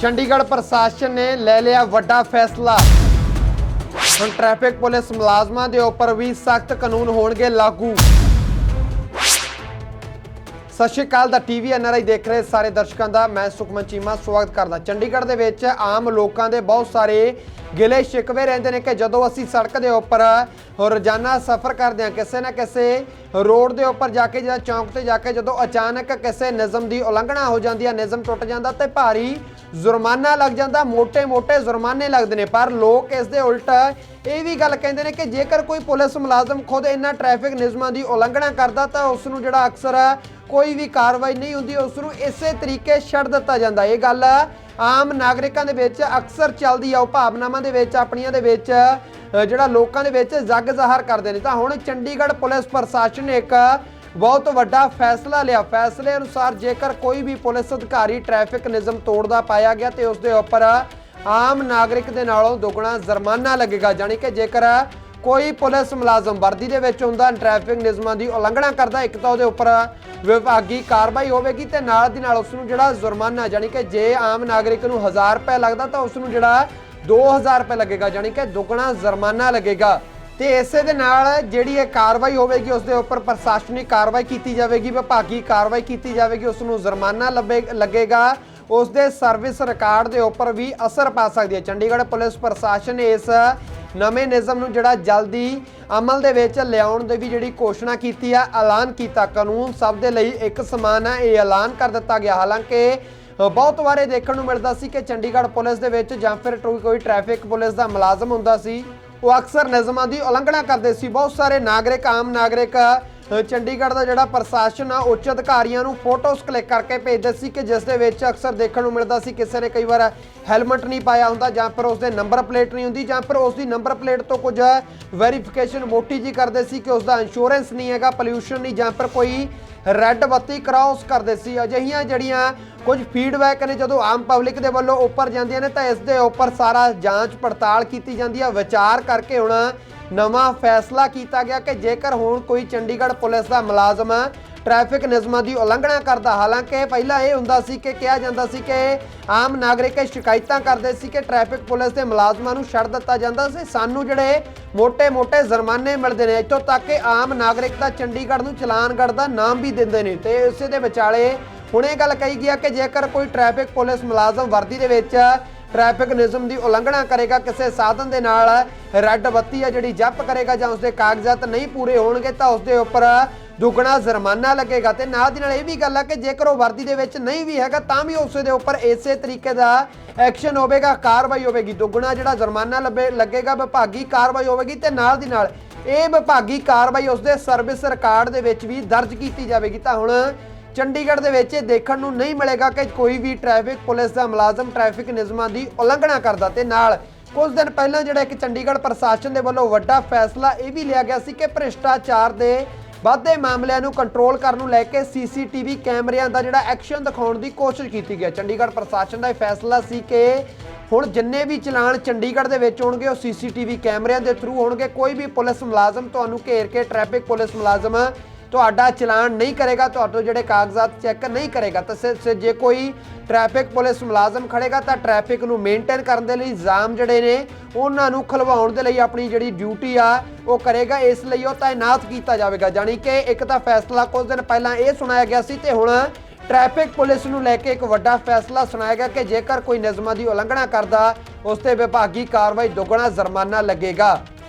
ਚੰਡੀਗੜ੍ਹ ਪ੍ਰਸ਼ਾਸਨ ਨੇ ਲੈ ਲਿਆ ਵੱਡਾ ਫੈਸਲਾ। ਹੁਣ ਟ੍ਰੈਫਿਕ ਪੁਲਿਸ ਮੁਲਾਜ਼ਮਾਂ ਦੇ ਉੱਪਰ ਵੀ ਸਖਤ ਕਾਨੂੰਨ ਹੋਣਗੇ ਲਾਗੂ। ਸਤਿ ਸ਼੍ਰੀ ਅਕਾਲ ਦਾ ਟੀਵੀ ਆਈ ਦੇਖ ਰਹੇ ਸਾਰੇ ਦਰਸ਼ਕਾਂ ਦਾ, ਮੈਂ ਸੁਖਮਨ ਚੀਮਾ, ਸਵਾਗਤ ਕਰਦਾ। ਚੰਡੀਗੜ੍ਹ ਦੇ ਵਿੱਚ ਆਮ ਲੋਕਾਂ ਦੇ ਬਹੁਤ ਸਾਰੇ ਗਿਲੇ ਸ਼ਿਕਵੇ ਰਹਿੰਦੇ ਨੇ ਕਿ ਜਦੋਂ ਅਸੀਂ ਸੜਕ ਦੇ ਉੱਪਰ ਰੋਜ਼ਾਨਾ ਸਫ਼ਰ ਕਰਦੇ ਹਾਂ, ਕਿਸੇ ਨਾ ਕਿਸੇ ਰੋਡ ਦੇ ਉੱਪਰ ਜਾ ਕੇ ਜਾਂ ਚੌਂਕ ਤੇ ਜਾ ਕੇ ਜਦੋਂ ਅਚਾਨਕ ਕਿਸੇ ਨਿਯਮ ਦੀ ਉਲੰਘਣਾ ਹੋ ਜਾਂਦੀ ਹੈ ਨਿਯਮ ਟੁੱਟ ਜਾਂਦਾ ਤੇ ਭਾਰੀ ਜੁਰਮਾਨਾ ਲੱਗ ਜਾਂਦਾ ਮੋਟੇ ਮੋਟੇ ਜੁਰਮਾਨੇ ਲੱਗਦੇ ਨੇ। ਪਰ ਲੋਕ ਇਸ ਦੇ ਉਲਟ ਇਹ ਵੀ ਗੱਲ ਕਹਿੰਦੇ ਨੇ ਕਿ ਜੇਕਰ ਕੋਈ ਪੁਲਿਸ ਮੁਲਾਜ਼ਮ ਖੁਦ ਇਹਨਾਂ ਟ੍ਰੈਫਿਕ ਨਿਯਮਾਂ ਦੀ ਉਲੰਘਣਾ ਕਰਦਾ ਤਾਂ ਉਸ ਨੂੰ ਜਿਹੜਾ ਅਕਸਰ ਕੋਈ ਵੀ ਕਾਰਵਾਈ ਨਹੀਂ ਹੁੰਦੀ, ਉਸ ਨੂੰ ਇਸੇ ਤਰੀਕੇ ਛੱਡ ਦਿੱਤਾ ਜਾਂਦਾ। ਇਹ ਗੱਲ ਆਮ ਨਾਗਰਿਕਾਂ ਦੇ ਵਿੱਚ ਅਕਸਰ ਚੱਲਦੀ ਆ ਉਹ ਭਾਵਨਾਵਾਂ ਦੇ ਵਿੱਚ, ਆਪਣੀਆਂ ਦੇ ਵਿੱਚ ਜਿਹੜਾ ਲੋਕਾਂ ਦੇ ਵਿੱਚ ਜੱਗ ਜ਼ਾਹਰ ਕਰਦੇ ਨੇ। ਤਾਂ ਹੁਣ ਚੰਡੀਗੜ੍ਹ ਪੁਲਿਸ ਪ੍ਰਸ਼ਾਸਨ ਨੇ ਇੱਕ ਬਹੁਤ ਵੱਡਾ ਫੈਸਲਾ ਲਿਆ। ਫੈਸਲੇ ਅਨੁਸਾਰ ਜੇਕਰ ਕੋਈ ਵੀ ਪੁਲਿਸ ਅਧਿਕਾਰੀ ਟ੍ਰੈਫਿਕ ਨਿਯਮ ਤੋੜਦਾ ਪਾਇਆ ਗਿਆ ਤੇ ਉਸ ਦੇ ਉੱਪਰ ਆਮ ਨਾਗਰਿਕ ਦੇ ਨਾਲੋਂ ਦੁੱਗਣਾ ਜੁਰਮਾਨਾ ਲੱਗੇਗਾ। ਜਾਣੀ ਕਿ ਜੇਕਰ ਕੋਈ ਪੁਲਿਸ ਮੁਲਾਜ਼ਮ ਵਰਦੀ ਦੇ ਵਿੱਚ ਹੁੰਦਾ ਟ੍ਰੈਫਿਕ ਨਿਯਮਾਂ ਦੀ ਉਲੰਘਣਾ ਕਰਦਾ, ਇੱਕ ਤਾਂ ਉਹਦੇ ਉੱਪਰ ਵਿਭਾਗੀ ਕਾਰਵਾਈ ਹੋਵੇਗੀ ਤੇ ਨਾਲ ਦੀ ਨਾਲ ਉਸ ਨੂੰ ਜਿਹੜਾ ਜੁਰਮਾਨਾ, ਜਾਣੀ ਕਿ ਜੇ ਆਮ ਨਾਗਰਿਕ ਨੂੰ 1000 ਰੁਪਏ ਲੱਗਦਾ ਤਾਂ ਉਸ ਨੂੰ ਜਿਹੜਾ 2000 ਰੁਪਏ ਲੱਗੇਗਾ, ਜਾਣੀ ਕਿ ਦੁੱਗਣਾ ਜੁਰਮਾਨਾ ਲੱਗੇਗਾ। ਤੇ ਇਸੇ ਦੇ ਨਾਲ ਜਿਹੜੀ ਇਹ ਕਾਰਵਾਈ ਹੋਵੇਗੀ ਉਸ ਦੇ ਉੱਪਰ ਪ੍ਰਸ਼ਾਸਨਿਕ ਕਾਰਵਾਈ ਕੀਤੀ ਜਾਵੇਗੀ, ਵਿਭਾਗੀ ਕਾਰਵਾਈ ਕੀਤੀ ਜਾਵੇਗੀ ਉਸ ਨੂੰ ਜੁਰਮਾਨਾ ਲੱਭੇ, ਲੱਗੇਗਾ। ਉਸ ਦੇ ਸਰਵਿਸ ਰਿਕਾਰਡ ਦੇ ਉੱਪਰ ਵੀ ਅਸਰ ਪਾ ਸਕਦੀ ਹੈ। ਚੰਡੀਗੜ੍ਹ ਪੁਲਿਸ ਪ੍ਰਸ਼ਾਸਨ ਇਸ ਨਵੇਂ ਨਿਯਮ ਨੂੰ ਜਿਹੜਾ ਜਲਦੀ ਅਮਲ ਦੇ ਵਿੱਚ ਲਿਆਉਣ ਦੀ ਵੀ ਜਿਹੜੀ ਘੋਸ਼ਣਾ ਕੀਤੀ ਆ ਐਲਾਨ ਕੀਤਾ ਕਾਨੂੰਨ ਸਭ ਦੇ ਲਈ ਇੱਕ ਸਮਾਨ ਹੈ ਇਹ ਐਲਾਨ ਕਰ ਦਿੱਤਾ ਗਿਆ। ਹਾਲਾਂਕਿ ਅ, ਬਹੁਤ ਵਾਰੇ ਦੇਖਣ ਨੂੰ ਮਿਲਦਾ ਸੀ ਕਿ ਚੰਡੀਗੜ੍ਹ ਪੁਲਿਸ ਦੇ ਵਿੱਚ ਜਾਂ ਫਿਰ ਕੋਈ ਕੋਈ ਟ੍ਰੈਫਿਕ ਪੁਲਿਸ ਦਾ ਮੁਲਾਜ਼ਮ ਹੁੰਦਾ ਸੀ। ਉਹ ਅਕਸਰ ਨਿਯਮਾਂ ਦੀ ਉਲੰਘਣਾ ਕਰਦੇ ਸੀ। ਬਹੁਤ ਸਾਰੇ ਨਾਗਰਿਕ ਆਮ ਨਾਗਰਿਕ ਚੰਡੀਗੜ੍ਹ ਦਾ ਜਿਹੜਾ ਪ੍ਰਸ਼ਾਸਨ ਆ, ਉੱਚ ਅਧਿਕਾਰੀਆਂ ਨੂੰ ਫੋਟੋਸ ਕਲਿੱਕ ਕਰਕੇ ਭੇਜਦੇ ਸੀ ਕਿ ਜਿਸ ਦੇ ਵਿੱਚ ਅਕਸਰ ਦੇਖਣ ਨੂੰ ਮਿਲਦਾ ਸੀ ਕਿਸੇ ਨੇ ਕਈ ਵਾਰ ਹੈਲਮਟ ਨਹੀਂ ਪਾਇਆ ਹੁੰਦਾ ਜਾਂ ਫਿਰ ਉਸ ਦੇ ਨੰਬਰ ਪਲੇਟ ਨਹੀਂ ਹੁੰਦੀ ਜਾਂ ਫਿਰ ਉਸ ਦੀ ਨੰਬਰ ਪਲੇਟ ਤੋਂ ਕੁਝ ਵੈਰੀਫਿਕੇਸ਼ਨ ਮੋਟੀ ਜੀ ਕਰਦੇ ਸੀ ਕਿ ਉਸ ਦਾ ਇੰਸ਼ੋਰੈਂਸ ਨਹੀਂ ਹੈਗਾ ਪੋਲਿਊਸ਼ਨ ਨਹੀਂ ਜਾਂ ਫਿਰ ਕੋਈ ਰੈੱਡ ਬੱਤੀ ਕ੍ਰਾਸ ਕਰਦੇ ਸੀ। ਅਜਿਹੀਆਂ ਜਿਹੜੀਆਂ ਕੁਝ ਫੀਡਬੈਕ ਨੇ ਜਦੋਂ ਆਮ ਪਬਲਿਕ ਦੇ ਵੱਲੋਂ ਉੱਪਰ ਜਾਂਦੀਆਂ ਨੇ ਤਾਂ ਇਸ ਦੇ ਉੱਪਰ ਸਾਰਾ ਜਾਂਚ ਪੜਤਾਲ ਕੀਤੀ ਜਾਂਦੀ ਹੈ ਵਿਚਾਰ ਕਰਕੇ ਹੁਣ ਨਵਾਂ ਫੈਸਲਾ ਕੀਤਾ ਗਿਆ ਕਿ ਜੇਕਰ ਹੁਣ ਕੋਈ ਚੰਡੀਗੜ੍ਹ ਪੁਲਿਸ ਦਾ ਮੁਲਾਜ਼ਮ ਟ੍ਰੈਫਿਕ ਨਿਯਮਾਂ ਦੀ ਉਲੰਘਣਾ ਕਰਦਾ, ਹਾਲਾਂਕਿ ਪਹਿਲਾਂ ਇਹ ਹੁੰਦਾ ਸੀ ਕਿ, ਕਿਹਾ ਜਾਂਦਾ ਸੀ ਕਿ ਆਮ ਨਾਗਰਿਕ ਸ਼ਿਕਾਇਤਾਂ ਕਰਦੇ ਸੀ ਕਿ ਟ੍ਰੈਫਿਕ ਪੁਲਿਸ ਦੇ ਮੁਲਾਜ਼ਮਾਂ ਨੂੰ ਛੱਡ ਦਿੱਤਾ ਜਾਂਦਾ ਸੀ। ਸਾਨੂੰ ਜਿਹੜੇ ਮੋٹے-ਮੋٹے ਜ਼ੁਰਮਾਨੇ ਮਿਲਦੇ ਨੇ, ਇੱਥੋਂ ਤੱਕ ਕਿ ਆਮ ਨਾਗਰਿਕ ਦਾ ਚੰਡੀਗੜ੍ਹ ਨੂੰ ਚਲਾਨਗੜ੍ਹ ਦਾ ਨਾਮ ਵੀ ਦਿੰਦੇ ਨੇ। ਤੇ ਇਸੇ ਦੇ ਵਿਚਾਲੇ ਹੁਣ ਇਹ ਗੱਲ ਕਹੀ ਗਿਆ ਕਿ ਜੇਕਰ ਕੋਈ ਟ੍ਰੈਫਿਕ ਪੁਲਿਸ ਮੁਲਾਜ਼ਮ ਵਰਦੀ ਦੇ ਵਿੱਚ ਟ੍ਰੈਫਿਕ ਨਿਯਮ ਦੀ ਉਲੰਘਣਾ ਕਰੇਗਾ ਕਿਸੇ ਸਾਧਨ ਦੇ ਨਾਲ। ਰੈੱਡ ਬੱਤੀ ਆ ਜਿਹੜੀ ਜੱਪ ਕਰੇਗਾ ਜਾਂ ਉਸਦੇ ਕਾਗਜ਼ਾਤ ਨਹੀਂ ਪੂਰੇ ਹੋਣਗੇ ਤਾਂ ਉਸਦੇ ਉੱਪਰ ਦੁੱਗਣਾ ਜੁਰਮਾਨਾ ਲੱਗੇਗਾ। ਤੇ ਨਾਲ ਦੀ ਨਾਲ ਇਹ ਵੀ ਗੱਲ ਆ ਕਿ ਜੇਕਰ ਉਹ ਵਰਦੀ ਦੇ ਵਿੱਚ ਨਹੀਂ ਵੀ ਹੈਗਾ ਤਾਂ ਵੀ ਉਸ ਦੇ ਉੱਪਰ ਇਸੇ ਤਰੀਕੇ ਦਾ ਐਕਸ਼ਨ ਹੋਵੇਗਾ, ਕਾਰਵਾਈ ਹੋਵੇਗੀ। ਦੁੱਗਣਾ ਜਿਹੜਾ ਜੁਰਮਾਨਾ ਲੱਭੇ, ਲੱਗੇਗਾ, ਵਿਭਾਗੀ ਕਾਰਵਾਈ ਹੋਵੇਗੀ ਤੇ ਨਾਲ ਦੀ ਨਾਲ ਇਹ ਵਿਭਾਗੀ ਕਾਰਵਾਈ ਉਸਦੇ ਸਰਵਿਸ ਰਿਕਾਰਡ ਦੇ ਵਿੱਚ ਵੀ ਦਰਜ ਕੀਤੀ ਜਾਵੇਗੀ। ਤਾਂ ਹੁਣ ਚੰਡੀਗੜ੍ਹ ਦੇ ਵਿੱਚ ਇਹ ਦੇਖਣ ਨੂੰ ਨਹੀਂ ਮਿਲੇਗਾ ਕਿ ਕੋਈ ਵੀ ਟ੍ਰੈਫਿਕ ਪੁਲਿਸ ਦਾ ਮੁਲਾਜ਼ਮ ਟ੍ਰੈਫਿਕ ਨਿਯਮਾਂ ਦੀ ਉਲੰਘਣਾ ਕਰਦਾ ਤੇ ਨਾਲ ਕੁਝ ਦਿਨ ਪਹਿਲਾਂ ਜਿਹੜਾ ਇੱਕ ਚੰਡੀਗੜ੍ਹ ਪ੍ਰਸ਼ਾਸਨ ਦੇ ਵੱਲੋਂ ਵੱਡਾ ਫੈਸਲਾ ਇਹ ਵੀ ਲਿਆ ਗਿਆ ਸੀ ਕਿ ਭ੍ਰਿਸ਼ਟਾਚਾਰ ਦੇ ਵਾਧੇ ਮਾਮਲਿਆਂ ਨੂੰ ਕੰਟਰੋਲ ਕਰਨ ਨੂੰ ਲੈ ਕੇ ਸੀਸੀਟੀਵੀ ਕੈਮਰਿਆਂ ਦਾ ਜਿਹੜਾ ਐਕਸ਼ਨ ਦਿਖਾਉਣ ਦੀ ਕੋਸ਼ਿਸ਼ ਕੀਤੀ ਗਈ ਚੰਡੀਗੜ੍ਹ ਪ੍ਰਸ਼ਾਸਨ ਦਾ ਇਹ ਫੈਸਲਾ ਸੀ ਕਿ ਹੁਣ ਜਿੰਨੇ ਵੀ ਚਲਾਨ ਚੰਡੀਗੜ੍ਹ ਦੇ ਵਿੱਚ ਹੋਣਗੇ, ਉਹ ਸੀਸੀਟੀਵੀ ਕੈਮਰਿਆਂ ਦੇ ਥਰੂ ਹੋਣਗੇ। ਕੋਈ ਵੀ ਪੁਲਿਸ ਮੁਲਾਜ਼ਮ ਤੁਹਾਨੂੰ ਘੇਰ ਕੇ ਟ੍ਰੈਫਿਕ ਪੁਲਿਸ ਮੁਲਾਜ਼ਮ ਤੁਹਾਡਾ ਚਲਾਨ ਨਹੀਂ ਕਰੇਗਾ, ਤੁਹਾਡੇ ਜਿਹੜੇ ਕਾਗਜ਼ਾਤ ਚੈੱਕ ਨਹੀਂ ਕਰੇਗਾ। ਤਾਂ ਸੇ- ਜੇ ਕੋਈ ਟ੍ਰੈਫਿਕ ਪੁਲਿਸ ਮੁਲਾਜ਼ਮ ਖੜੇਗਾ, ਤਾਂ ਟ੍ਰੈਫਿਕ ਨੂੰ ਮੇਨਟੇਨ ਕਰਨ ਦੇ ਲਈ ਜਾਮ ਜਿਹੜੇ ਨੇ, ਉਹਨਾਂ ਨੂੰ ਖਲਵਾਉਣ ਦੇ ਲਈ ਆਪਣੀ ਜਿਹੜੀ ਡਿਊਟੀ ਆ, ਉਹ ਕਰੇਗਾ। ਇਸ ਲਈ ਉਹ ਤਾਇਨਾਤ ਕੀਤਾ ਜਾਵੇਗਾ। ਜਾਣੀ ਕਿ ਇੱਕ ਤਾਂ ਫੈਸਲਾ ਕੁਝ ਦਿਨ ਪਹਿਲਾਂ ਇਹ ਸੁਣਾਇਆ ਗਿਆ ਸੀ ਤੇ ਹੁਣ ਟ੍ਰੈਫਿਕ ਪੁਲਿਸ ਨੂੰ ਲੈ ਕੇ ਇੱਕ ਵੱਡਾ ਫੈਸਲਾ ਸੁਣਾਇਆ ਗਿਆ ਕਿ ਜੇਕਰ ਕੋਈ ਨਿਯਮਾਂ ਦੀ ਉਲੰਘਣਾ ਕਰਦਾ, ਉਸ ਤੇ ਵਿਭਾਗੀ ਕਾਰਵਾਈ ਦੁੱਗਣਾ ਜੁਰਮਾਨਾ ਲੱਗੇਗਾ।